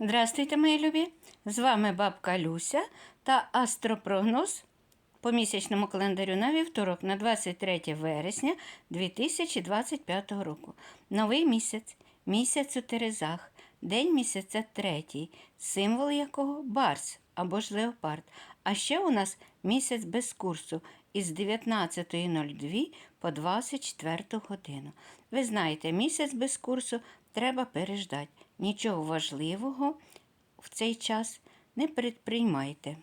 Здравствуйте, мої любі! З вами бабка Люся та астропрогноз по місячному календарю на вівторок на 23 вересня 2025 року. Новий місяць, місяць у Терезах, день місяця третій, символ якого барс або ж леопард. А ще у нас місяць без курсу із 19.02 по 24 годину. Ви знаєте, місяць без курсу треба переждати. Нічого важливого в цей час не предприймайте.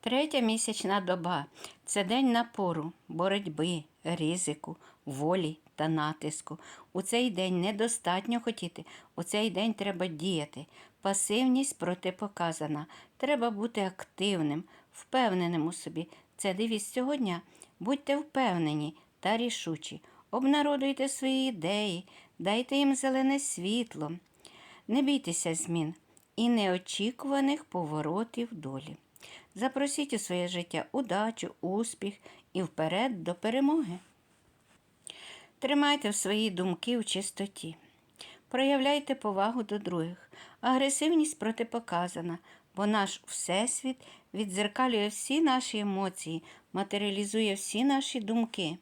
Третя місячна доба це день напору, боротьби, ризику, волі та натиску. У цей день недостатньо хотіти, у цей день треба діяти. Пасивність протипоказана. Треба бути активним, впевненим у собі. Це девіз цього дня. Будьте впевнені та рішучі. Обнародуйте свої ідеї, дайте їм зелене світло. Не бійтеся змін і неочікуваних поворотів долі. Запросіть у своє життя удачу, успіх і вперед до перемоги. Тримайте в свої думки в чистоті. Проявляйте повагу до других. Агресивність протипоказана, бо наш Всесвіт віддзеркалює всі наші емоції, матеріалізує всі наші думки.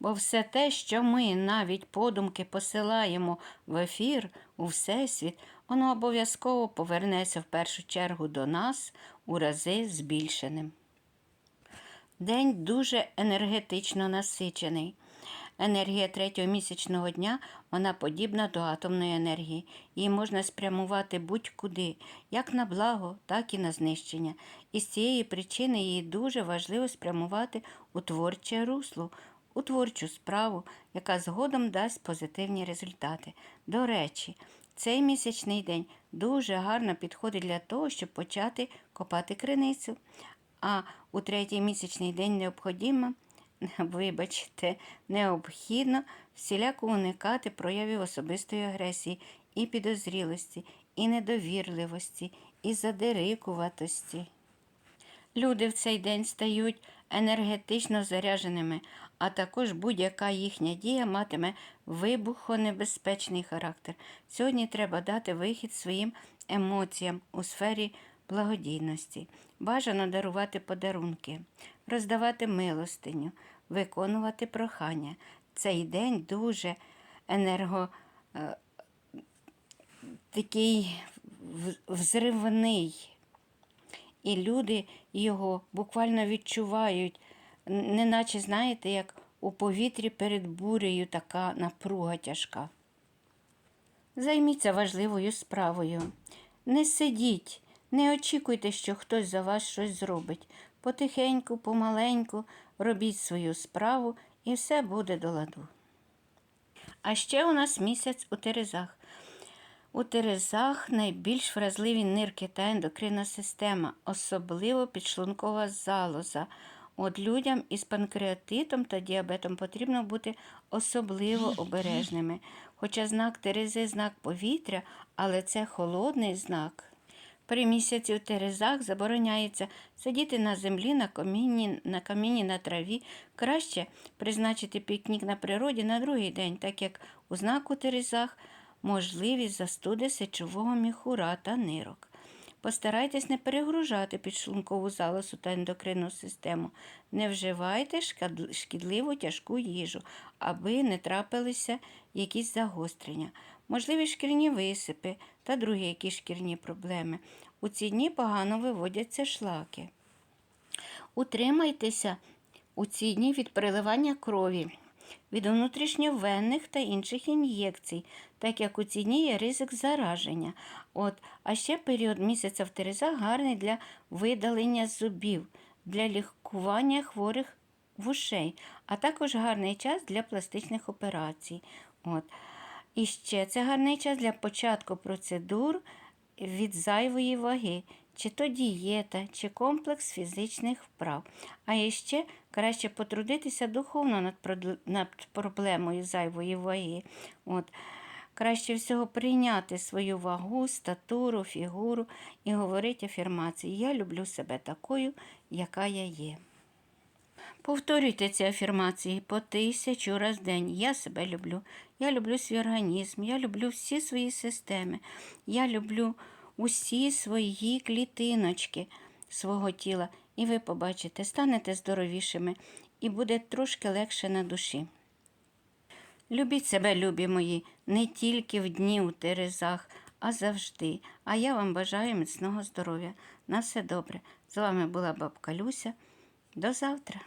Бо все те, що ми навіть подумки посилаємо в ефір у Всесвіт, воно обов'язково повернеться в першу чергу до нас у рази збільшеним. День дуже енергетично насичений. Енергія третього місячного дня вона подібна до атомної енергії. Її можна спрямувати будь-куди, як на благо, так і на знищення. І з цієї причини її дуже важливо спрямувати у творче русло, у творчу справу, яка згодом дасть позитивні результати. До речі, цей місячний день дуже гарно підходить для того, щоб почати копати криницю. А у третій місячний день необхідно, вибачте, необхідно всіляко уникати проявів особистої агресії і підозрілості, і недовірливості, і задирикуватості. Люди в цей день стають енергетично заряженими, а також будь-яка їхня дія матиме вибухонебезпечний характер. Сьогодні треба дати вихід своїм емоціям у сфері благодійності. Бажано дарувати подарунки, роздавати милостиню, виконувати прохання. Цей день дуже енерго е, такий взривний. І люди його буквально відчувають, неначе, знаєте, як у повітрі перед бурею така напруга тяжка. Займіться важливою справою. Не сидіть, не очікуйте, що хтось за вас щось зробить. Потихеньку, помаленьку робіть свою справу і все буде до ладу. А ще у нас місяць у Терезах. У Терезах найбільш вразливі нирки та ендокринна система, особливо підшлункова залоза. От людям із панкреатитом та діабетом потрібно бути особливо обережними. Хоча знак Терези знак повітря, але це холодний знак. При місяці у Терезах забороняється сидіти на землі, на камінні, на камінні, на траві. Краще призначити пікнік на природі на другий день, так як у знаку Терезах можливість застуди сечового міхура та нирок. Постарайтесь не перегружати підшлункову залозу та ендокринну систему. Не вживайте шкідливу тяжку їжу, аби не трапилися якісь загострення. Можливі шкірні висипи та другі якісь шкірні проблеми. У ці дні погано виводяться шлаки. Утримайтеся у ці дні від переливання крові, від внутрішньовенних та інших ін'єкцій, так як у ці є ризик зараження. От, а ще період місяця в Терезах гарний для видалення зубів, для лікування хворих вушей, а також гарний час для пластичних операцій. От. І ще це гарний час для початку процедур від зайвої ваги, чи то дієта, чи комплекс фізичних вправ. А іще краще потрудитися духовно над, проблемою зайвої ваги. От. Краще всього прийняти свою вагу, статуру, фігуру і говорити афірмації. Я люблю себе такою, яка я є. Повторюйте ці афірмації по тисячу раз в день. Я себе люблю. Я люблю свій організм, я люблю всі свої системи. Я люблю усі свої клітиночки свого тіла. І ви побачите, станете здоровішими і буде трошки легше на душі. Любіть себе, любі мої, не тільки в дні у терезах, а завжди. А я вам бажаю міцного здоров'я. На все добре. З вами була бабка Люся. До завтра.